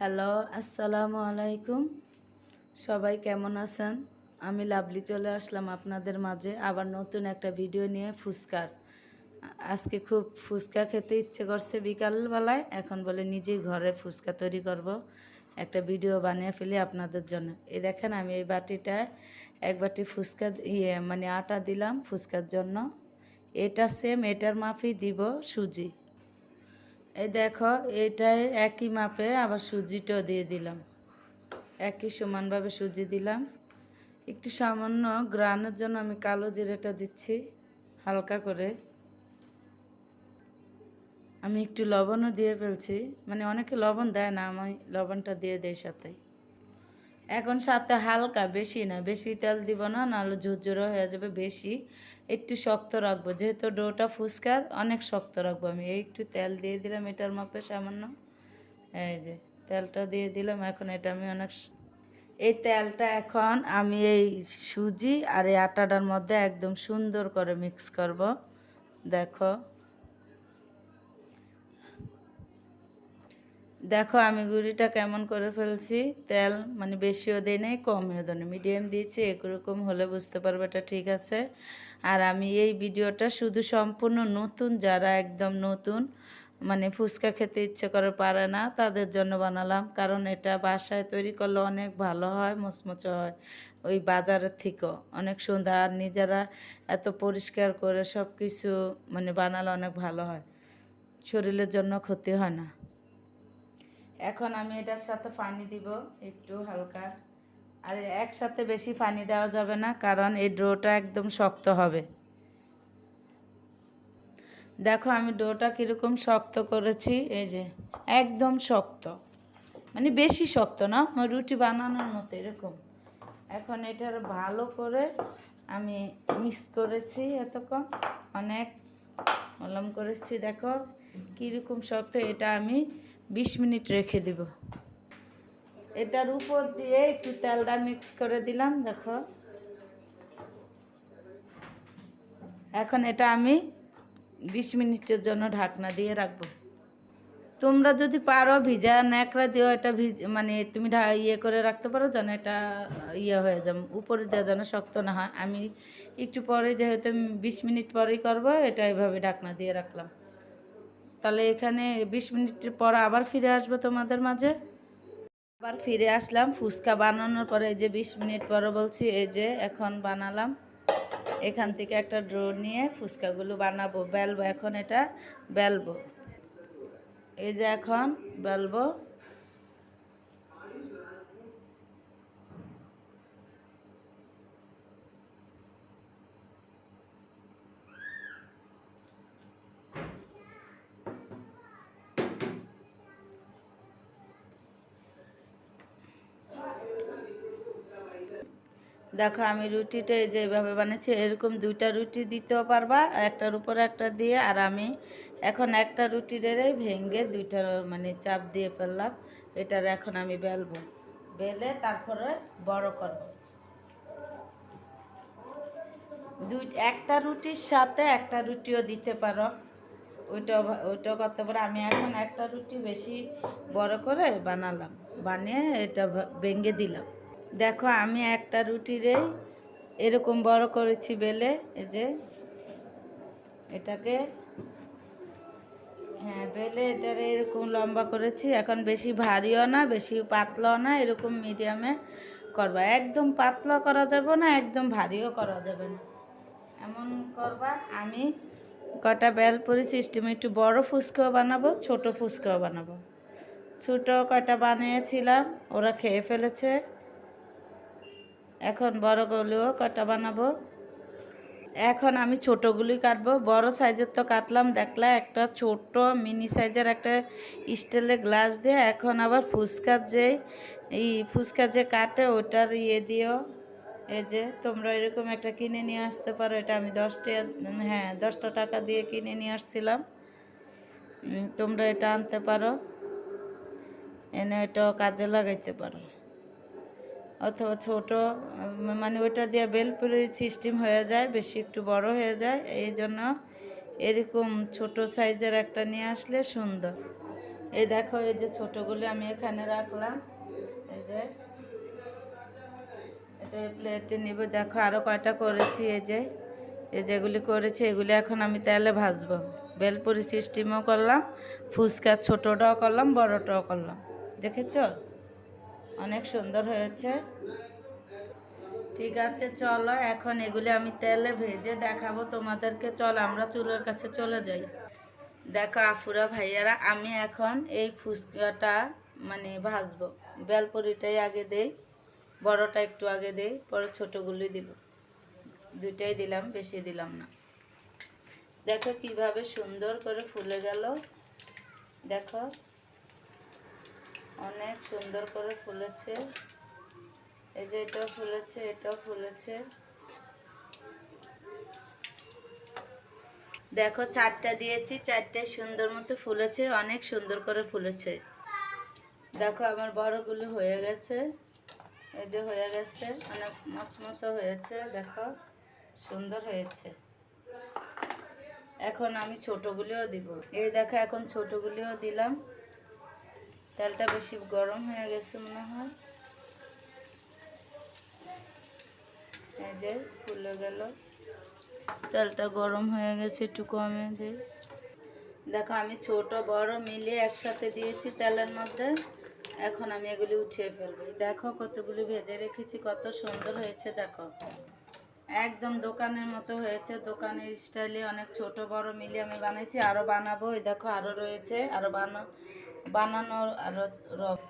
Hello, আসসালামু আলাইকুম। সবাই কেমন আছেন? আমি লাভলি চলে আসলাম আপনাদের মাঝে আবার নতুন একটা ভিডিও নিয়ে ফুচকার। আজকে খুব ফুচকা খেতে ইচ্ছে করছে বিকালবেলায়, এখন বলে নিজেই ঘরে ফুচকা তৈরি করব। একটা ভিডিও বানিয়ে ফেলি আপনাদের জন্য। এই দেখেন আমি এই বাটিটায় এক বাটি ফুচকা ইয়ে মানে আটা দিলাম ফুচকার জন্য। এটা সেম এটার মাফি দিব সুজি। এই দেখো, এটাই একই মাপে আবার সুজিটাও দিয়ে দিলাম। একই সমানভাবে সুজি দিলাম। একটু সামান্য গ্রানের জন্য আমি কালো জিরেটা দিচ্ছি, হালকা করে। আমি একটু লবণও দিয়ে ফেলছি। মানে অনেকে লবণ দেয় না, আমি লবণটা দিয়ে দেয় সাথে। এখন সাথে হালকা, বেশি না, বেশি তেল দিব না, নাহলে ঝুরঝুরো হয়ে যাবে বেশি। একটু শক্ত রাখব, যেহেতু ডোটা ফুচকার অনেক শক্ত রাখব আমি। এই একটু তেল দিয়ে দিলাম এটার মাপে সামান্য। এই যে, তেলটা দিয়ে দিলাম, এখন এটা আমি অনেক এই তেলটা এখন আমি এই সুজি আর এই আটাটার মধ্যে একদম সুন্দর করে মিক্স করব। দেখো। দেখো, আমি গুঁড়িটা কেমন করে ফেলছি? তেল মানে বেশিও দিই নাই কমও দিই মিডিয়াম দিয়েছি এরকম হলে বুঝতে পারবে এটা ঠিক আছে। আর আমি এই ভিডিওটা শুধু সম্পূর্ণ নতুন, যারা একদম নতুন মানে ফুচকা খেতে ইচ্ছে করে পারে না, তাদের জন্য বানালাম। কারণ এটা বাসায় তৈরি করলে অনেক ভালো হয়, মচমচে হয়, ওই বাজারের থেকেও। অনেক সুন্দর, আর নিজেরা এত পরিষ্কার করে সব কিছু মানে বানালে অনেক ভালো হয়। শরীরের জন্য ক্ষতি হয় না। এখন আমি এটার সাথে পানি দিব একটু হালকা। আর একসাথে বেশি পানি দেওয়া যাবে না, কারণ এই ডোটা একদম শক্ত হবে। দেখো আমি ডোটা কীরকম শক্ত করেছি, এই যে একদম শক্ত। মানে বেশি শক্ত না রুটি বানানোর মতো এরকম। এখন এটার ভালো করে আমি মিক্স করেছি এতক্ষণ, অনেক। মলম করেছি, দেখো কীরকম শক্ত, এটা আমি বিশ মিনিট রেখে দিব। এটার উপর দিয়ে একটু তেলটা মিক্স করে দিলাম, দেখো। এখন এটা আমি বিশ মিনিটের জন্য ঢাকনা দিয়ে রাখব। তোমরা যদি পারো ভিজা ন্যাকড়া দিও এটা ভিজ মানে তুমি ইয়ে করে রাখতে পারো যেন এটা ইয়ে হয়ে যাবে উপরে দেওয়া যেন শক্ত না হয়। আমি একটু পরে যেহেতু বিশ মিনিট পরেই করব, এটা এভাবে ঢাকনা দিয়ে রাখলাম। তাহলে এখানে বিশ মিনিট পর আবার ফিরে আসব তোমাদের মাঝে? আবার ফিরে আসলাম, ফুচকা বানানোর পরে এই যে বিশ মিনিট পরে বলছি, এই যে এখন বানালাম। এখান থেকে একটা ড্রো নিয়ে ফুচকাগুলো বানাবো, বেলবো, এখন এটা বেলবো। এই যে এখন বেলবো। দেখো আমি রুটিটা যেভাবে বানিয়েছি এরকম দুইটা রুটি দিতেও পারবা, একটার উপর একটা দিয়ে, আর আমি এখন একটা রুটির ভেঙে দুইটা মানে চাপ দিয়ে ফেললাম, এটার এখন আমি বেলবো, বেলে তারপরে বড় করব। দুই, একটা রুটির সাথে একটা রুটিও দিতে পারো, ওইটা ওইটা করতে পারো, আমি এখন একটা রুটি বেশি বড় করে বানালাম, বানিয়ে এটা ভেঙে দিলাম। দেখো আমি একটা রুটিরে এরকম বড় করেছি বেলে, এই যে এটাকে হ্যাঁ বেলে এটারে এরকম লম্বা করেছি, এখন বেশি ভারীও না, বেশি পাতলাও না, এরকম মিডিয়ামে করবা। একদম পাতলা করা যাবে না, একদম ভারীও করা যাবে না। এমন করবা, আমি কটা বেল পরি সিস্টেম একটু বড় ফুচকাও বানাবো, ছোট ফুচকাও বানাবো। ছোট কয়টা বানিয়েছিলাম, ওরা খেয়ে ফেলেছে। এখন বড়গুলোও কটা বানাবো? এখন আমি ছোটোগুলি কাটবো। বড় সাইজের তো কাটলাম, দেখলা একটা ছোট মিনি সাইজের একটা স্টিলের গ্লাস দিয়ে। এখন আবার ফুচকার যে, এই ফুচকা যে কাটে ওটার ইয়ে দিও। এই যে, তোমরা এরকম একটা কিনে নিয়ে আসতে পারো। এটা আমি দশটা হ্যাঁ দশটা টাকা দিয়ে কিনে নিয়ে আসছিলাম। তোমরা এটা আনতে পারো। এনে এটাও কাজে লাগাইতে পারো। অথবা ছোট মানে ওইটা দিয়ে বেলপুরি সিস্টেম হয়ে যায়, বেশি একটু বড় হয়ে যায়। এই জন্য এরকম ছোট সাইজের একটা নিয়ে আসলে সুন্দর। এই দেখো, এই যে ছোটোগুলি আমি এখানে রাখলাম। এই যে, এটা প্লেটে নিব। দেখো আরও কয়টা করেছি, এই যে, এই যেগুলি করেছি, এগুলি এখন আমি তেলে ভাজবো। বেলপুরি সিস্টেমও করলাম, ফুচকা ছোটোটাও করলাম, বড়টাও করলাম। দেখেছ? অনেক সুন্দর হয়েছে। ঠিক আছে, চলো, এখন এগুলি আমি তেলে ভেজে দেখাবো তোমাদেরকে। চলো, আমরা চুলোর কাছে চলে যাই। দেখো, আফুরা ভাইয়ারা, আমি এখন এই ফুচকাটা মানে ভাজবো। বেলপুরিটাই আগে দেই, বড়টা একটু আগে দেই, পরে ছোটোগুলি দিব। দুইটাই দিলাম, বেশি দিলাম না। দেখো, কীভাবে সুন্দর করে ফুলে গেল। দেখো অনেক সুন্দর করে ফুলেছে। এই যে এটাও ফুলেছে এটাও ফুলেছে। দেখো, চারটা দিয়েছি, চারটে সুন্দর মতো ফুলেছে, অনেক সুন্দর করে ফুলেছে। দেখো, আমার বড়গুলো হয়ে গেছে। এই যে হয়ে গেছে, অনেক মচমচা হয়েছে, দেখো, সুন্দর হয়েছে। এখন আমি ছোটগুলিও দিব। এই দেখো, এখন ছোটগুলিও দিলাম। তেলটা বেশি গরম হয়ে গেছে মনে হয়। এই যে ফুলে গেল। তেলটা গরম হয়ে গেছে একটু কমে দিই দেখো, আমি ছোট, বড় মিলিয়ে একসাথে দিয়েছি তেলের মধ্যে। এখন আমি এগুলি উঠিয়ে ফেলব। দেখো, কতগুলি ভেজে রেখেছি, কত সুন্দর হয়েছে, দেখো। একদম দোকানের মতো হয়েছে। দোকানের স্টাইলে অনেক ছোট, বড় মিলিয়ে আমি বানাইছি। আরও বানাবো দেখো আরও রয়েছে আরও বানা বানানোর আরও র-